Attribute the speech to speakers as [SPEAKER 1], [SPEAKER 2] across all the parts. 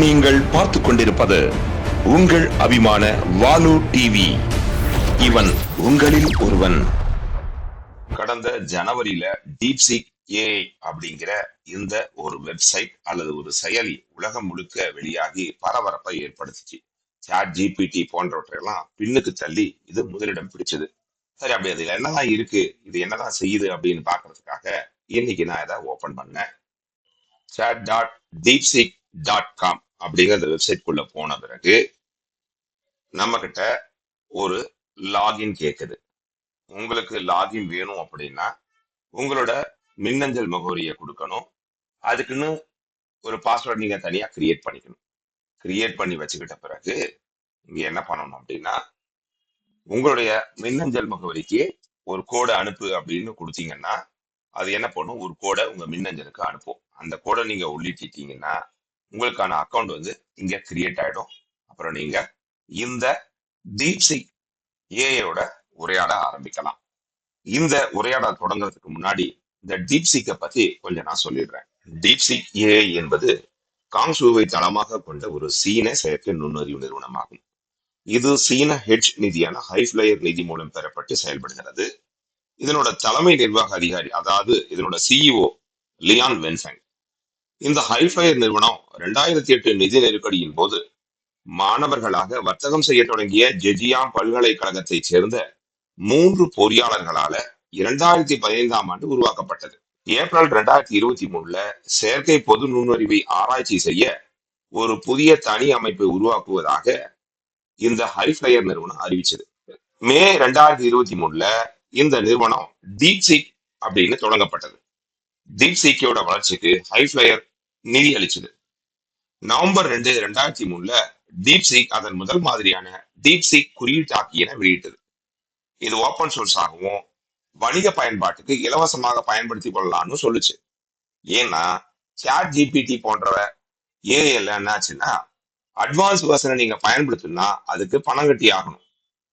[SPEAKER 1] நீங்கள் பார்த்து கொண்டிருப்பது உங்கள் அபிமான வாலு டிவி இவன் உங்களில் ஒருவன். கடந்த ஜனவரியில டீப்சிக் ஏ அப்படிங்கிற இந்த ஒரு வெப்சைட் அல்லது ஒரு செயலி உலகம் முழுக்க வெளியாகி பரபரப்பை ஏற்படுத்துச்சு. சாட் ஜிபிடி போன்றவற்றையெல்லாம் பின்னுக்கு தள்ளி இது முதலிடம் பிடிச்சது. சரி அப்படி அதுல என்னதான் இருக்கு? இது என்னதான் செய்யுது அப்படின்னு பாக்குறதுக்காக இன்னைக்கு நான் இதை ஓபன் பண்ணேன். Chat dot DeepSeek dot com அப்படிங்கிற அந்த வெப்சைட்குள்ள போன பிறகு நம்ம கிட்ட ஒரு லாகின் கேட்குது உங்களுக்கு லாகின் வேணும் அப்படின்னா உங்களோட மின்னஞ்சல் முகவரியை கொடுக்கணும். அதுக்குன்னு ஒரு பாஸ்வேர்ட் நீங்க தனியா கிரியேட் பண்ணிக்கணும். கிரியேட் பண்ணி வச்சுக்கிட்ட பிறகு இங்க என்ன பண்ணணும் அப்படின்னா உங்களுடைய மின்னஞ்சல் முகவரிக்கு ஒரு கோடை அனுப்பு அப்படின்னு கொடுத்தீங்கன்னா அது என்ன பண்ணும்? ஒரு கோடை உங்க மின்னஞ்சலுக்கு அனுப்பும். அந்த கோடை நீங்க உள்ளிட்டிட்டீங்கன்னா உங்களுக்கான அக்கௌண்ட் வந்து இங்க கிரியேட் ஆயிடும். அப்புறம் நீங்க இந்த டீப்சிக் ஏஐயோட உரையாட ஆரம்பிக்கலாம். இந்த உரையாட தொடங்குறதுக்கு முன்னாடி இந்த டீப்சிக்கை பத்தி கொஞ்சம் நான் சொல்லிடுறேன். டீப்சிக் ஏஐ என்பது காங்சூவை தளமாக கொண்ட ஒரு சீன செயற்கை நுண்ணறிவு நிறுவனமாகும். இது சீன ஹெட்ஜ் நிதியான ஹைஃப்ளையர் நிதி மூலம் பெறப்பட்டு செயல்படுகிறது. இதனோட தலைமை நிர்வாக அதிகாரி அதாவது இதனோட சிஇஓ லியான் வென்ஃபெங் இந்த ஹைஃப்ளையர் நிறுவனம் இரண்டாயிரத்தி எட்டு நிதி நெருக்கடியின் போது மாணவர்களாக வர்த்தகம் செய்ய தொடங்கிய ஜெஜியாம் பல்கலைக்கழகத்தைச் சேர்ந்த மூன்று பொறியாளர்களால இரண்டாயிரத்தி பதினைந்தாம் ஆண்டு உருவாக்கப்பட்டது. ஏப்ரல் இரண்டாயிரத்தி இருபத்தி மூணுல செயற்கை பொது நுண்ணறிவை ஆராய்ச்சி செய்ய ஒரு புதிய தனி அமைப்பை உருவாக்குவதாக இந்த ஹரிஃப்ளையர் நிறுவனம் அறிவிச்சது. மே ரெண்டாயிரத்தி இருபத்தி மூணுல இந்த நிறுவனம் டீப்சிக் அப்படின்னு தொடங்கப்பட்டது. டீப்சிக்கோட வளர்ச்சிக்கு ஹைஃப்ளையர் நிதி அளிச்சது நவம்பர் ரெண்டு ரெண்டாயிரத்தி மூணுல டீப்சிக் அதன் முதல் மாதிரியான டீப்சிக் குறியீட்டாக்கியன வெளியிட்டது. இது ஓப்பன் சோர்ஸ் ஆகவும் வணிக பயன்பாட்டுக்கு இலவசமாக பயன்படுத்தி கொள்ளலாம்னு சொல்லுச்சு. ஏன்னா சாட் ஜிபிடி போன்ற ஏஐல என்னாச்சுன்னா அட்வான்ஸ் வெர்ஷனை நீங்க பயன்படுத்தணும்னா அதுக்கு பணம் கட்டி ஆகணும்.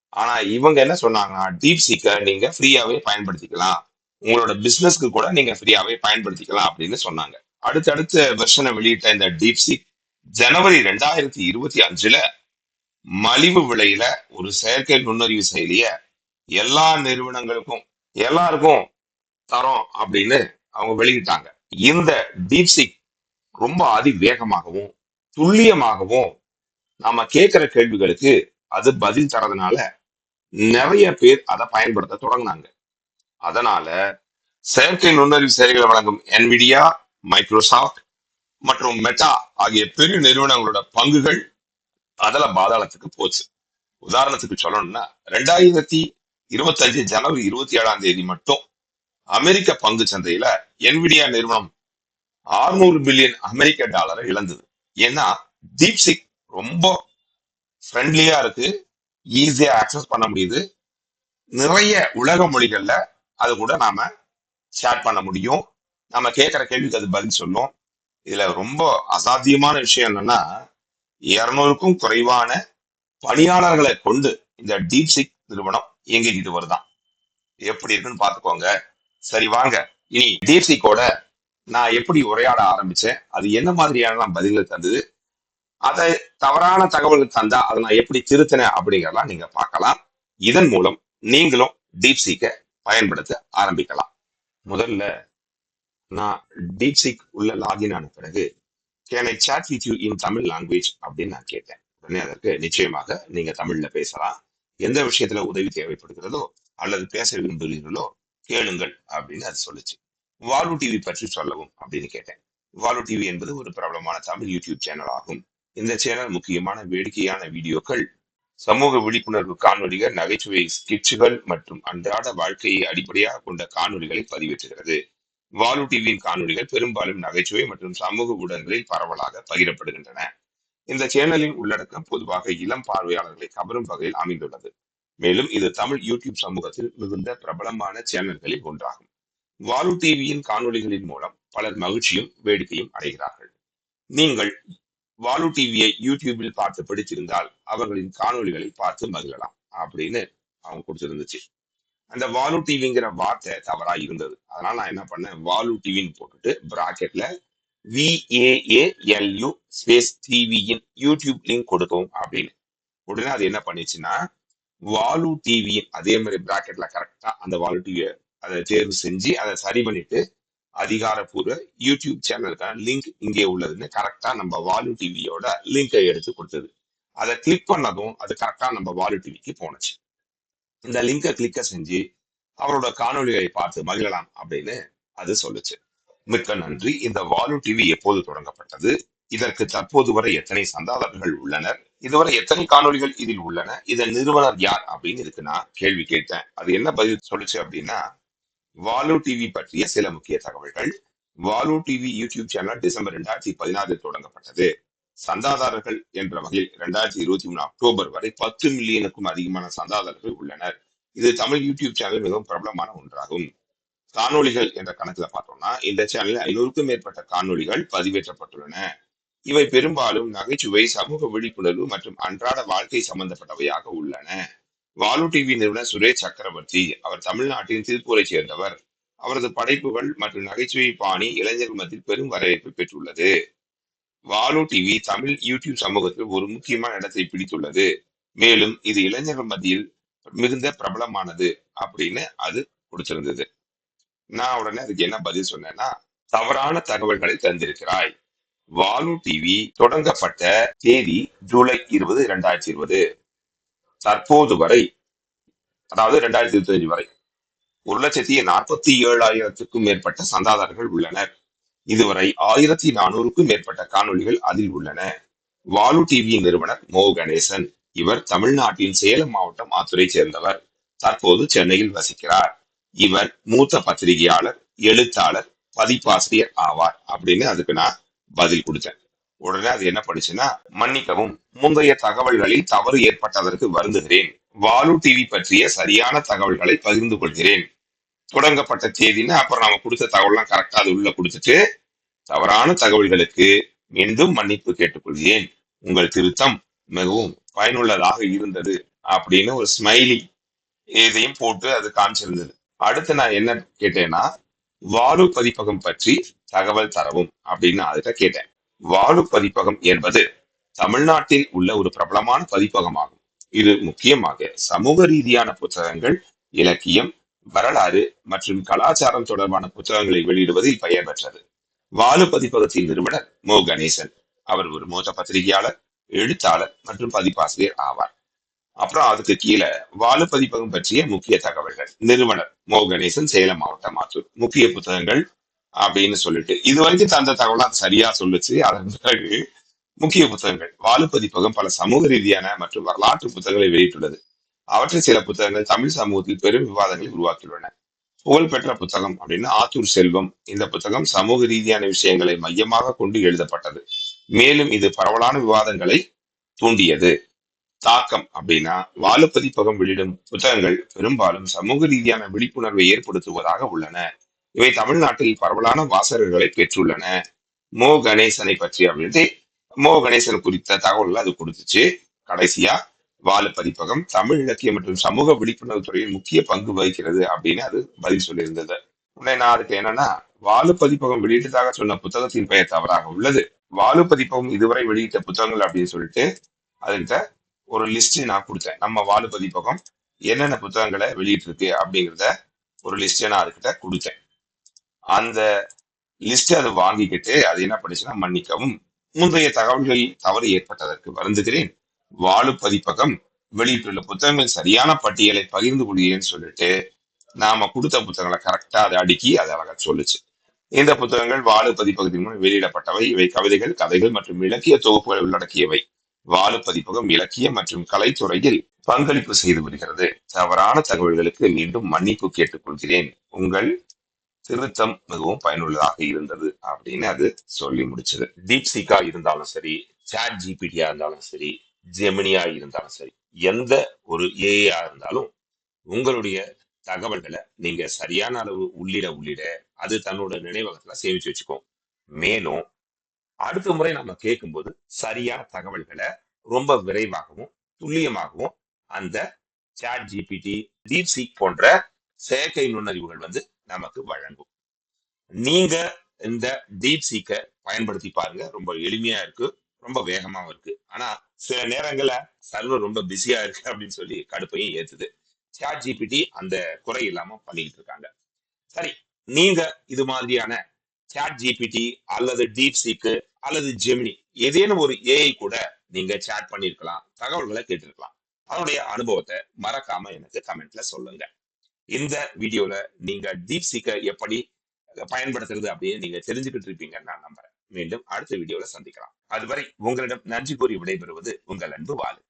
[SPEAKER 1] ஆனா இவங்க என்ன சொன்னாங்கன்னா டீப் சீக்கை நீங்க ஃப்ரீயாவே பயன்படுத்திக்கலாம். உங்களோட பிசினஸ்க்கு கூட நீங்க ஃப்ரீயாவே பயன்படுத்திக்கலாம் அப்படின்னு சொன்னாங்க. அடுத்தடுத்த வெர்ஷனை வெளியிட்ட இந்த டீப் சீக் ஜனவரி ரெண்டாயிரத்தி இருபத்தி அஞ்சுல மலிவு விலையில ஒரு செயற்கை நுண்ணறிவு செயலிய எல்லா நிறுவனங்களுக்கும் எல்லாருக்கும் தரோம் அப்படின்னு அவங்க வெளியிட்டாங்க. இந்த டீப்சிக் ரொம்ப அதிவேகமாகவும் துல்லியமாகவும் நாம கேட்கிற கேள்விகளுக்கு அது பதில் தரதுனால நிறைய பேர் அதை பயன்படுத்த தொடங்கினாங்க. அதனால செயற்கை நுண்ணறிவு செயலிகளை வழங்கும் என்விடியா மைக்ரோசாஃப்ட் மற்றும் மெட்டா ஆகிய பெரிய நிறுவனங்களோட பங்குகள் அதல பாதாளத்துக்கு போச்சு. உதாரணத்துக்கு சொல்லணும்னா ரெண்டாயிரத்தி இருபத்தஞ்சு ஜனவரி இருபத்தி ஏழாம் தேதி மட்டும் அமெரிக்க பங்கு சந்தையில என்விடியா நிறுவனம் 600 பில்லியன் அமெரிக்க டாலரை இழந்தது. ஏன்னா தீப்சிக் ரொம்ப ஃப்ரெண்ட்லியா இருக்கு ஈஸியா ஆக்சஸ் பண்ண முடியுது. நிறைய உலக மொழிகள்ல அது கூட நாம ஷேர் பண்ண முடியும். நம்ம கேட்கிற கேள்விக்கு அது பதில் சொல்லும். இதுல ரொம்ப அசாத்தியமான விஷயம் என்னன்னா இருநூறுக்கும் குறைவான பணியாளர்களை கொண்டு இந்த டீப்சிக் நிறுவனம் இயங்கிக்கிட்டு வருதான். எப்படி இருக்குன்னு பாத்துக்கோங்க சரி வாங்க. இனி டீப்சிக்கோட நான் எப்படி உரையாட ஆரம்பிச்சேன் அது என்ன மாதிரியான பதில்கள் தந்தது அதை தவறான தகவல் தந்தா அதை நான் எப்படி திருத்தினேன் அப்படிங்கிறலாம் நீங்க பார்க்கலாம். இதன் மூலம் நீங்களும் டீப்சீக்கை பயன்படுத்த ஆரம்பிக்கலாம். முதல்ல நான் டீப்சிக் உள்ள லாகின் ஆன பிறகு can I chat with you in Tamil language அப்படின்னு நான் கேட்டேன். உடனே அதற்கு நிச்சயமாக நீங்க தமிழ்ல பேசலாம். எந்த விஷயத்துல உதவி தேவைப்படுகிறதோ அல்லது பேச விரும்புகிறீர்களோ கேளுங்கள் அப்படின்னு அது சொல்லுச்சு. வாலு டிவி பற்றி சொல்லவும் அப்படின்னு கேட்டேன். வாலு டிவி என்பது ஒரு பிரபலமான தமிழ் யூடியூப் சேனல் ஆகும். இந்த சேனல் முக்கியமான வேடிக்கையான வீடியோக்கள் சமூக விழிப்புணர்வு காணொலிகள் நகைச்சுவை ஸ்கிட்சுகள் மற்றும் அன்றாட வாழ்க்கையை அடிப்படையாக கொண்ட காணொலிகளை பதிவேற்றுகிறது. வாலு டிவியின் காணொலிகள் பெரும்பாலும் நகைச்சுவை மற்றும் சமூக ஊடகங்களில் பரவலாக பகிரப்படுகின்றன. இந்த சேனலின் உள்ளடக்கம் பொதுவாக இளம் பார்வையாளர்களை கவரும் வகையில் அமைந்துள்ளது. மேலும் இது தமிழ் யூடியூப் சமூகத்தில் மிகுந்த பிரபலமான சேனல்களில் ஒன்றாகும். வாலு டிவியின் காணொலிகளின் மூலம் பலர் மகிழ்ச்சியும் வேடிக்கையும் அடைகிறார்கள். நீங்கள் வாலு டிவியை யூடியூபில் பார்த்து பிடிச்சிருந்தால் அவர்களின் காணொலிகளை பார்த்து மகிழலாம் அப்படின்னு அவங்க கொடுத்திருந்துச்சு. அந்த வாலு டிவிங்கிற வார்த்தை தவறா இருந்தது. அதனால நான் என்ன பண்ணேன்? வாலு டிவின்னு போட்டுட்டு பிராக்கெட்ல V A A L U space டிவியின் யூடியூப் லிங்க் கொடுக்கும் அப்படின்னு. உடனே அது என்ன பண்ணிச்சுன்னா வாலு டிவியின் அதே மாதிரி பிராக்கெட்ல கரெக்டா அந்த வாலு டிவியை அதை தேர்வு செஞ்சு அதை சரி பண்ணிட்டு அதிகாரப்பூர்வ யூடியூப் சேனலுக்கான லிங்க் இங்கே உள்ளதுன்னு கரெக்டா நம்ம வாலு டிவியோட லிங்கை எடுத்து கொடுத்தது. அதை கிளிக் பண்ணதும் அது கரெக்டா நம்ம வாலு டிவிக்கு போனுச்சு இந்த லிங்கை கிளிக்க செஞ்சு அவரோட காணொளிகளை பார்த்து மகிழலாம் அப்படின்னு அது சொல்லுச்சு. மிக்க நன்றி. இந்த வாலு டிவி எப்போது தொடங்கப்பட்டது? இதற்கு தற்போது வரை எத்தனை சந்தாதாரர்கள் உள்ளனர்? இதுவரை எத்தனை காணொளிகள் இதில் உள்ளன? இதன் நிறுவனர் யார் அப்படின்னு இதுக்கு நான் கேள்வி கேட்டேன். அது என்ன பதில் சொல்லுச்சு அப்படின்னா வாலு டிவி பற்றிய சில முக்கிய தகவல்கள். Vaalu TV YouTube channel December ரெண்டாயிரத்தி பதினாறில் தொடங்கப்பட்டது. சந்தாதாரர்கள் என்ற வகையில் இரண்டாயிரத்தி இருபத்தி மூணு அக்டோபர் வரை பத்து மில்லியனுக்கும் அதிகமான சந்தாதாரர்கள் உள்ளனர். இது தமிழ் யூடியூப் சேனல் மிகவும் பிரபலமான ஒன்றாகும். காணொளிகள் என்ற கணக்குல பார்த்தோம்னா இந்த சேனலில் ஐநூறுக்கும் மேற்பட்ட காணொளிகள் பதிவேற்றப்பட்டுள்ளன. இவை பெரும்பாலும் நகைச்சுவை சமூக விழிப்புணர்வு மற்றும் அன்றாட வாழ்க்கை சம்பந்தப்பட்டவையாக உள்ளன. வாலு டிவி நிறுவனர் சுரேஷ் சக்கரவர்த்தி அவர் தமிழ்நாட்டின் திருப்பூரை சேர்ந்தவர். அவரது படைப்புகள் மற்றும் நகைச்சுவை பாணி இளைஞர்கள் மத்தியில் பெரும் வரவேற்பு பெற்றுள்ளது. வாலு டிவி தமிழ் யூடியூப் சமூகத்தில் ஒரு முக்கியமான இடத்தை பிடித்துள்ளது. மேலும் இது இளைஞர்கள் மத்தியில் மிகுந்த பிரபலமானது அப்படின்னு அது கொடுத்திருந்தது. நான் உடனே அதுக்கு என்ன பதில் சொன்னேன்னா தவறான தகவல்களை தந்திருக்கிறாய். வாலு டிவி தொடங்கப்பட்ட தேதி ஜூலை இருபது இரண்டாயிரத்தி இருபது. தற்போது வரை அதாவது ரெண்டாயிரத்தி இருபத்தி அஞ்சு வரை ஒரு லட்சத்தி நாற்பத்தி ஏழாயிரத்துக்கும் மேற்பட்ட சந்தாதாரர்கள் உள்ளனர். இதுவரை ஆயிரத்தி நானூறுக்கும் மேற்பட்ட காணொளிகள் அதில் உள்ளன. வாலு டிவியின் நிறுவனர் மோ. கணேசன். இவர் தமிழ்நாட்டின் சேலம் மாவட்டம் ஆத்துரை சேர்ந்தவர். தற்போது சென்னையில் வசிக்கிறார். இவர் மூத்த பத்திரிகையாளர் எழுத்தாளர் பதிப்பாசிரியர் ஆவார். அப்படின்னு அதுக்கு நான் பதில் கொடுத்தேன். உடனே அது என்ன படிச்சுன்னா மன்னிக்கவும் முந்தைய தகவல்களில் தவறு ஏற்பட்டதற்கு வருந்துகிறேன். வாலு டிவி பற்றிய சரியான தகவல்களை பகிர்ந்து கொள்கிறேன். தொடங்கப்பட்ட தேதின்னு அப்புறம் நாம கொடுத்த தகவல்லாம் கரெக்டாக அது உள்ள கொடுத்துட்டு தவறான தகவல்களுக்கு மீண்டும் மன்னிப்பு கேட்டுக்கொள்கிறேன். உங்கள் திருத்தம் மிகவும் பயனுள்ளதாக இருந்தது அப்படின்னு ஒரு ஸ்மைலி இதையும் போட்டு அது காமிச்சிருந்தது. அடுத்து நான் என்ன கேட்டேன்னா வாலு பதிப்பகம் பற்றி தகவல் தரவும் அப்படின்னு அதுகிட்ட கேட்டேன். வாலு பதிப்பகம் என்பது தமிழ்நாட்டில் உள்ள ஒரு பிரபலமான பதிப்பகமாகும். இது முக்கியமாக சமூக ரீதியான புத்தகங்கள் இலக்கியம் வரலாறு மற்றும் கலாச்சாரம் தொடர்பான புத்தகங்களை வெளியிடுவதில் பெயர் பெற்றது. வாலு பதிப்பகத்தின் நிறுவனர் மோ. கணேசன். அவர் ஒரு மூத்த பத்திரிகையாளர் எழுத்தாளர் மற்றும் பதிப்பாசிரியர் ஆவார். அப்புறம் அதுக்கு கீழே வாலு பதிப்பகம் பற்றிய முக்கிய தகவல்கள். நிறுவனர் மோ. கணேசன் சேலம் மாவட்டம் ஆத்தூர் முக்கிய புத்தகங்கள் அப்படின்னு சொல்லிட்டு இது வரைக்கும் தந்த தகவலாம் சரியா சொல்லுச்சு. அதன் பிறகு முக்கிய புத்தகங்கள். வாலு பதிப்பகம் பல சமூக ரீதியான மற்றும் வரலாற்று புத்தகங்களை வெளியிட்டுள்ளது. அவற்றில் சில புத்தகங்கள் தமிழ் சமூகத்தில் பெரும் விவாதங்களை உருவாக்கியுள்ளன. புகழ்பெற்ற புத்தகம் அப்படின்னு ஆத்தூர் செல்வம் இந்த புத்தகம் சமூக ரீதியான விஷயங்களை மையமாக கொண்டு எழுதப்பட்டது. மேலும் இது பரவலான விவாதங்களை தூண்டியது. தாக்கம் அப்படின்னா வாலு வெளியிடும் புத்தகங்கள் பெரும்பாலும் சமூக ரீதியான விழிப்புணர்வை ஏற்படுத்துவதாக உள்ளன. இவை தமிழ்நாட்டில் பரவலான வாசகர்களை பெற்றுள்ளன. மோ கணேசனை பற்றி அப்படின்ட்டு மோ கணேசன் குறித்த தகவல்கள் அது கொடுத்துச்சு. கடைசியா வாலு பதிப்பகம் தமிழ் இலக்கியம் மற்றும் சமூக விழிப்புணர்வு துறையில் முக்கிய பங்கு வகிக்கிறது அப்படின்னு அது பதில் சொல்லியிருந்தது. உடனே நான் அதுக்கு என்னன்னா வாலு பதிப்பகம் வெளியிட்டதாக சொன்ன புத்தகத்தின் பெயர் தவறாக உள்ளது. வாலு பதிப்பகம் இதுவரை வெளியிட்ட புத்தகங்கள் அப்படின்னு சொல்லிட்டு அதுகிட்ட ஒரு லிஸ்ட் நான் கொடுத்தேன். நம்ம வாலு பதிப்பகம் என்னென்ன புத்தகங்களை வெளியிட்டிருக்கு அப்படிங்கிறத ஒரு லிஸ்ட் நான் அதுக்கிட்ட கொடுத்தேன். அந்த லிஸ்ட் அது வாங்கிக்கிட்டு அது என்ன பண்ணுச்சுன்னா மன்னிக்கவும் முந்தைய தகவல்களில் தவறு ஏற்பட்டதற்கு வருந்துகிறேன். வாழு பதிப்பகம் வெளியிட்டுள்ள புத்தகங்கள் சரியான பட்டியலை பகிர்ந்து கொள்கிறேன்னு சொல்லிட்டு நாம கொடுத்த புத்தகங்களை கரெக்டா அதை அடுக்கி அதை அழகா சொல்லுச்சு. இந்த புத்தகங்கள் வாழு பதிப்பகத்தின் மூலம் வெளியிடப்பட்டவை. இவை கவிதைகள் கதைகள் மற்றும் இலக்கிய தொகுப்புகளை உள்ளடக்கியவை. வாழு பதிப்பகம் இலக்கியம் மற்றும் கலைத்துறையில் பங்களிப்பு செய்து வருகிறது. தவறான தகவல்களுக்கு மீண்டும் மன்னிப்பு கேட்டுக்கொள்கிறேன். உங்கள் திருத்தம் மிகவும் பயனுள்ளதாக இருந்தது அப்படின்னு அது சொல்லி முடிச்சது. தீப்சிகா இருந்தாலும் சரி சாட் ஜிபிடியா இருந்தாலும் சரி ஜெமினியா இருந்தாலும் சரி எந்த ஒரு ஏஐயா இருந்தாலும் உங்களுடைய தகவல்களை நீங்க சரியான அளவு உள்ளிட உள்ளிட அது தன்னோட நினைவகத்துல சேமிச்சு வச்சுக்கும். மேலும் அடுத்த முறை நம்ம கேட்கும்போது சரியான தகவல்களை ரொம்ப விரைவாகவும் துல்லியமாகவும் அந்த சாட் ஜிபிடி டீப் சீக் போன்ற செயற்கை நுண்ணறிவுகள் வந்து நமக்கு வழங்கும். நீங்க இந்த டீப் பயன்படுத்தி பாருங்க ரொம்ப எளிமையா இருக்கு. ரொம்ப வேகமாவும் இருக்கு. ஆனா சில நேரங்கள்ல சர்வர் ரொம்ப பிஸியா இருக்கு அப்படின்னு சொல்லி கடுப்பையும் ஏத்துது. சாட் ஜிபிடி அந்த குறை இல்லாம பண்ணிக்கிட்டு இருக்காங்க. சரி நீங்க இது மாதிரியான சாட் ஜிபிடி அல்லது டீப் சீக்கு அல்லது ஜெமினி ஏதேனும் ஒரு ஏஐ கூட நீங்க சேட் பண்ணிருக்கலாம் தகவல்களை கேட்டிருக்கலாம். அதனுடைய அனுபவத்தை மறக்காம எனக்கு கமெண்ட்ல சொல்லுங்க. இந்த வீடியோல நீங்க டீப் சீக்கை எப்படி பயன்படுத்துறது அப்படின்னு நீங்க தெரிஞ்சுக்கிட்டு இருப்பீங்கன்னு நான் நம்புறேன். மீண்டும் அடுத்த வீடியோல சந்திக்கலாம். அதுவரை உங்களிடம் நன்றி கூறி விடைபெறுவது உங்கள் அன்பு வாலு.